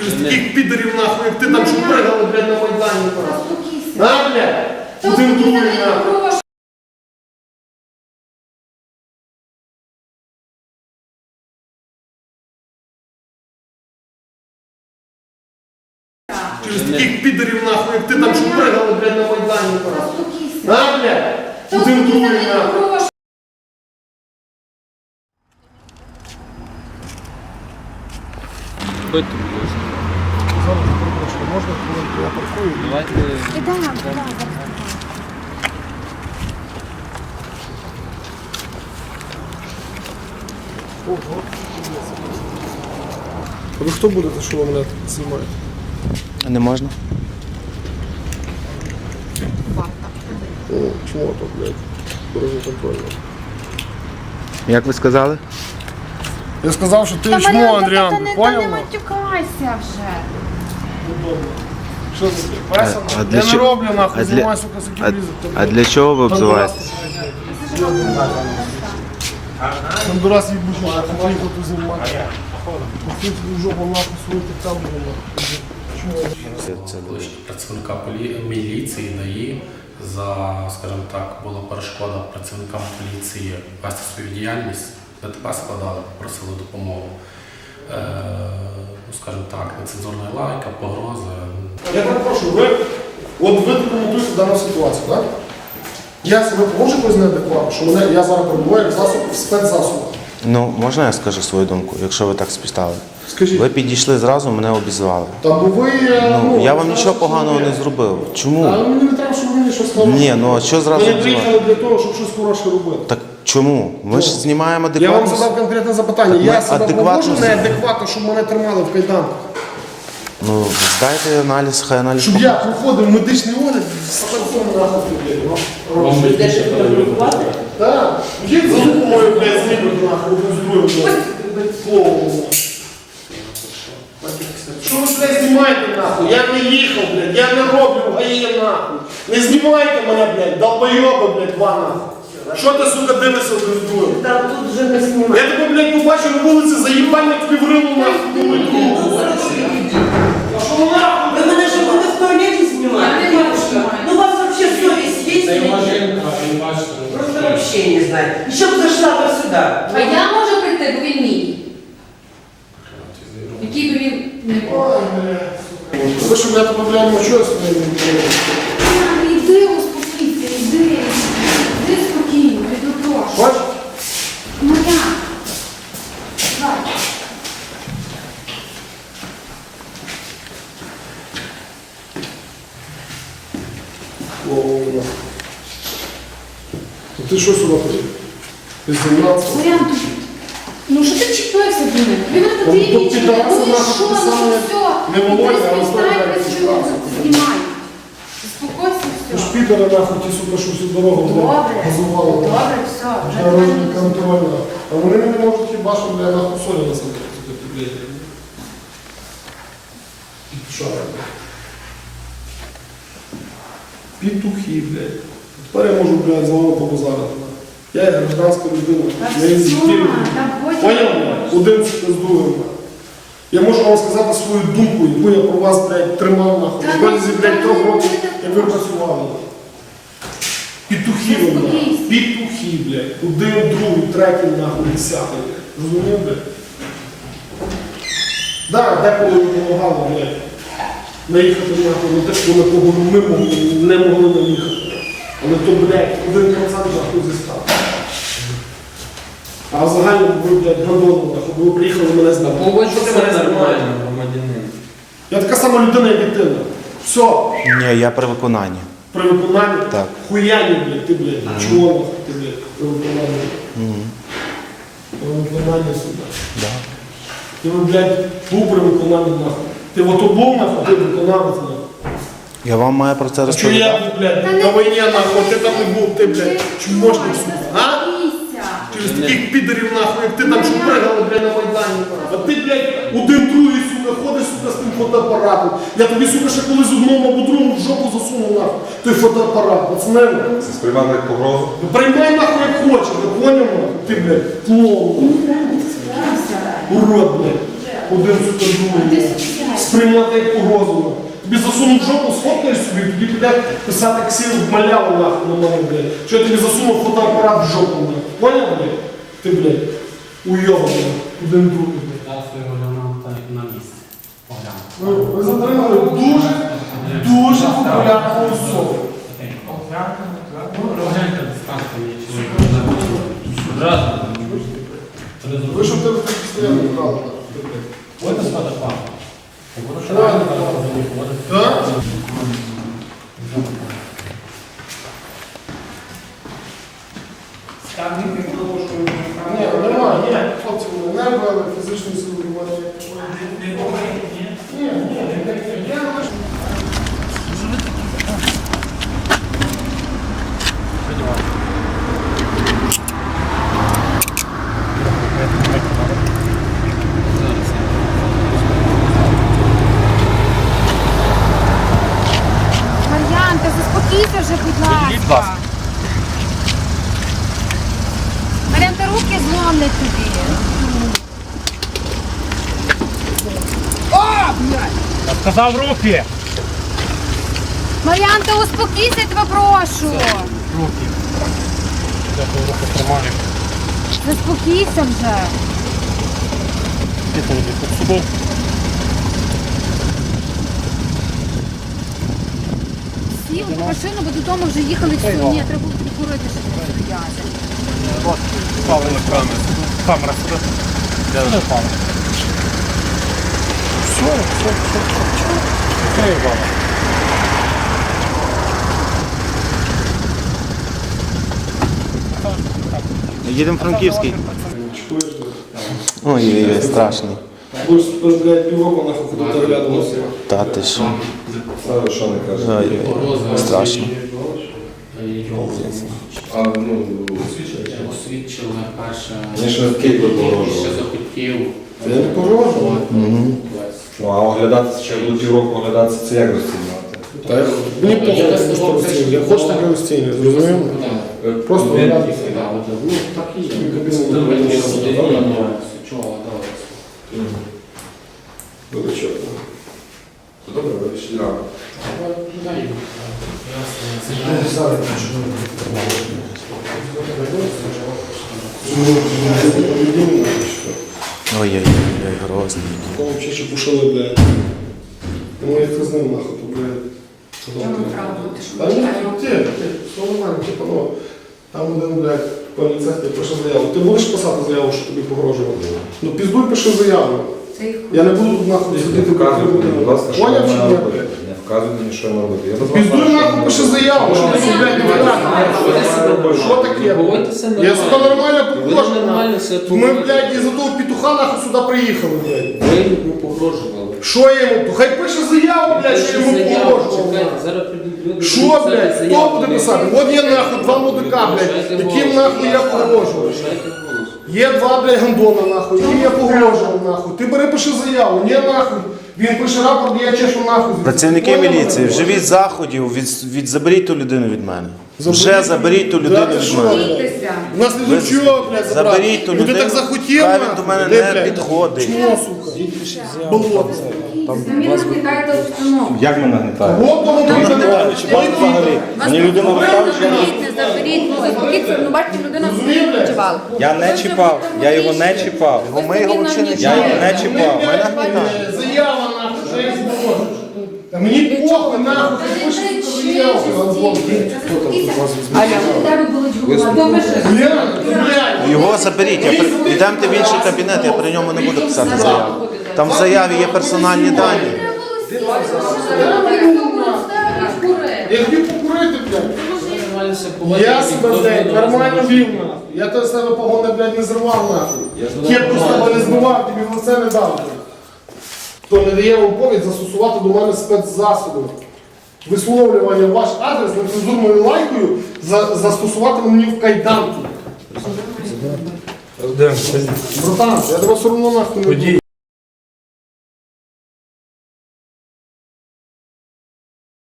Через таких підерів нахуй, як ти там що пригали, блядь, на Майдані. нахуй. А, блядь? Один другий нахуй. прошу. Через таких підерів нахуй, як ти там що пригали, блядь, на Майдані. нахуй. А, блядь? Один другий нахуй. прошу. Ходьте, будь ласка. Зараз перепрошую, можна хвилинку, я паркую? Давайте Ідемо, ідемо. А ви хто будете, що ви мене знімаєте? Не можна? О, чому то, блядь? Дорожньо контрольно. Як ви сказали? Я сказав, що ти чмо, та Андріан, та не- поняв? не матюкайся вже. Що це? Преса? А для Я не чо- роблю, нахуй, а для- знімай, сука, А, влізуть. а для чого ви обзиваєтесь? Там до раз їбучий, нахуй, приїхав тут знімати. Похуй в жопу, нахуй, свою так там було. працівника полі- міліції ДАІ за, скажімо так, була перешкода працівникам поліції вести свою діяльність. ДТП складали, просили допомогу. Е, ну, скажімо так, нецензурна лайка, погрози. Я перепрошую, ви, от ви документуєте дану ситуацію, так? Я себе поводжу якось неадекватно, що мене, я зараз перебуваю як засоб в спецзасобах. Ну, можна я скажу свою думку, якщо ви так співставили? Скажіть. Ви підійшли зразу, мене обізвали. Та бо ви... е, Ну, я вам нічого поганого не зробив. Чому? Але мені не треба, щоб ви мені щось сказали. Ні, ну а що зразу Ми не приїхали для того, щоб щось хороше робити. Так чому? Ми ж знімаємо Я вам задав конкретне запитання. Так ми Я себе адекватно поводжу з- неадекватно, щоб мене тримали в кайданках. Ну, здайте аналіз, хай аналіз. Щоб я проходив медичний огляд з спецом нахуй, блядь, ну. Так. Їдь за допомогою, блядь, знімуть нахуй, блядь. Що ви, блядь, знімаєте нахуй? Я не їхав, блядь, я не роблю гаї нахуй. Не знімайте мене, блядь, долбойоби, блядь, два нахуй. Що ти, сука, дивишся з другим? Та тут вже не знімає. Я тебе, блядь, побачив на вулиці, заїбальник тобі в рилу нахуй, другу. А що ви нахуй? Ви мене ж будете в туалеті знімати? Ну у вас вообще совість є? Просто вообще не знаю. І щоб зайшла би сюди. А я можу прийти, бо він мій. Який би він не був. Ви що, блядь, мочу, я собі не Ну ти що сюди? Ти займався? Мар'ян, ти- ну що ти чіпився до мене? Він не Ну, потрібен, то чи підараса ну і нахуй що, ну писали, що, не все. Володя, а працюй, підараса. знімай. Заспокойся, Ти ж все. нахуй ті сука, що всю дорогу блядь, Добре, газували. добре, все. Вже Дорожній нормально. контроль. А вони не можуть хіба що, бля, нахуй солі сука, ти, блядь. Підшари, блядь. Петухи, блядь. Тепер я можу, блядь, з вами побазарити. Я є гражданська людина. Я є годі. Поняв? Один з другим. Я можу вам сказати свою думку, яку я про вас, блядь, тримав нахуй. Та В ну, протязі, блядь, трьох ну, років, як ви працювали. Петухи, ви. Заспокійся. Петухи, блядь. Один, другий, третій, нахуй, десятий. блядь. Розумів, блядь? Да, деколи ви допомагали, блядь. Наїхати нахуй на те, що на кого ми могли, не могли наїхати. Але то, блядь, один процент нахуй зі ста. А в загальному ви, блядь, гандоном, нахуй, ви приїхали мене здати. Поводжуся нормально, громадянин. Я така сама людина, як і ти. Все, Ні, я при виконанні. при виконанні, Так. хуяні, блядь, ти, блядь, чого нахуй, ти, блядь, при виконанні. При виконанні сюди. Да. Ти, блядь, був при виконанні, нахуй. Ти ото був, нахуй, ти виконавець. Я вам маю про це А що я блядь, Та на не війні, нахуй, ти там не був, ти, блядь, чмошник, сука. А? Через таких підерів, нахуй, як ти там що пригали, блядь, на Майдані. А ти, блядь, один другий, сука, ходиш, сука, з тим фотоапаратом. Я тобі, сука, ще колись одному або другому в жопу засунув, нахуй, той фотоапарат, пацани. Це сприймати як погрозу? Ну, Приймай нахуй як хочеш, ви поняв. Ти, блядь, клоун, урод, блядь. Один, сука, другий. Сприймати як погрозу. Тобі засунуть жопу, сфоткаєш собі, тоді піде писати ксів в маляву нахуй на мене, блядь. Що я тобі засунув фотоапарат в жопу, блядь. Поняв, блядь? Ти, блядь, уйобаний, один другий, блядь. Я свого на, на місці. Ви, ви затримали дуже, дуже популярну особу. Погляньте дистанцію, мені чоловік. Одразу. Ви що в тебе такі стояли правда? Спати папа? Так? Ні, немає, ні, хлопці, не вели фізичної сили не Ні, ні, ні, я лише Мар'ян, ти заспокійся вже, будь ласка. Мар'ян, та руки зломлять тобі. Сказав руки! Мар'ян, та успокійся, я тебе прошу. Заспокійся вже. Сів в машину, бо додому вже їхали всі. Ні, треба було прикурити, щоб не стояти. Павло камера. Камера сюди. Де вже Павло? Все, все, все, все. Окей, Павло. Їдемо в Франківський. Ой-ой-ой, страшний. Будеш, блядь, півроку нахуй ходити оглядуватися. Та ти що? Що не каже? Страшно. Його А, ну, освічує. Мені ще в Києві погрожували. Ще захотів. Я не погрожував. Ну, а оглядатися, ще будуть півроку оглядатися, це як розцінювати? Та я- мені похуй, що просто розцінюю. Я хочу так розцінюю, зрозумів? Просто оглядатися. Ну, так і є. Що було. ти Добре. Чого, давай. Добре, вирішили. Ой-ой-ой, грозний. Кого взагалі чепушили, блядь. Ну, як ти з нахуй, то, блядь. Та ні, ти, ти, все нормально, типу, ну, там один, блядь, поліцейський пише заяву. Ти будеш писати заяву, що тобі погрожували? Ну, піздуй, пиши заяву. Я не буду тут нахуй вказуйте мені, будь ласка, що я Вказуйте мені, що я маю робити. Я без вас Піздуй нахуй, я пиши заяву, що ти, блядь, не витрати. Що таке? Поводьтеся Я сука нормально нормально себе Ми, поводите. блядь, із-за того петуха нахуй сюди приїхали, блядь. Ви йому погрожували. Що я йому? То Хай пише заяву, блядь, що йому Заяву, погрожував. чекайте, Зараз прийдуть люди. Що, будуть писати блядь, хто заяву. буде писати? От є нахуй два мудика, блядь, яким нахуй я погрожував. Повишайте голос. Є два, блядь, гандона, нахуй, яким я погрожував, нахуй. Ти бери, пиши заяву, ні, нахуй. Він пише рапорт, я чешу нахуй. Працівники міліції, вживіть заходів, від, від, заберіть ту людину від мене. Заберіть. Вже заберіть ту людину від мене. У нас не до чого, блядь, забрати. Заберіть ту Ну, людину. Ти так захотів, Хай він до мене Де, не блядь? підходить. Чмо, сука? Болото. Самі нагнітайте обстановку. Як мене нагнітає? От воно буде. Мені людина розказує, що я Не заберіть, ну ну бачите, людина Розумієш, блядь? відчувала. Я не чіпав, я його не чіпав. Його ми його взагалі Я його не чіпав. Ми, блядь, Заява нахуй, що я зможу. Та мені похуй, нахуй, ти тебе блядь. Його заберіть, я при... йдемте в інший кабінет, я при ньому не буду писати заяву. Там в заяві є персональні дані. Я хотів покурити, блядь. Себе Я себе, блядь, нормально не вів, нахуй. Я то з тебе погони, блядь, не зривав, нахуй. Кепку з тебе не збивав, тобі в лице не дав. Хто не дає вам повід застосувати до мене спецзасоби. Висловлювання в ваш адрес нецензурною лайкою за, застосувати мені в кайданки. Братан, я тебе все одно нахуй не.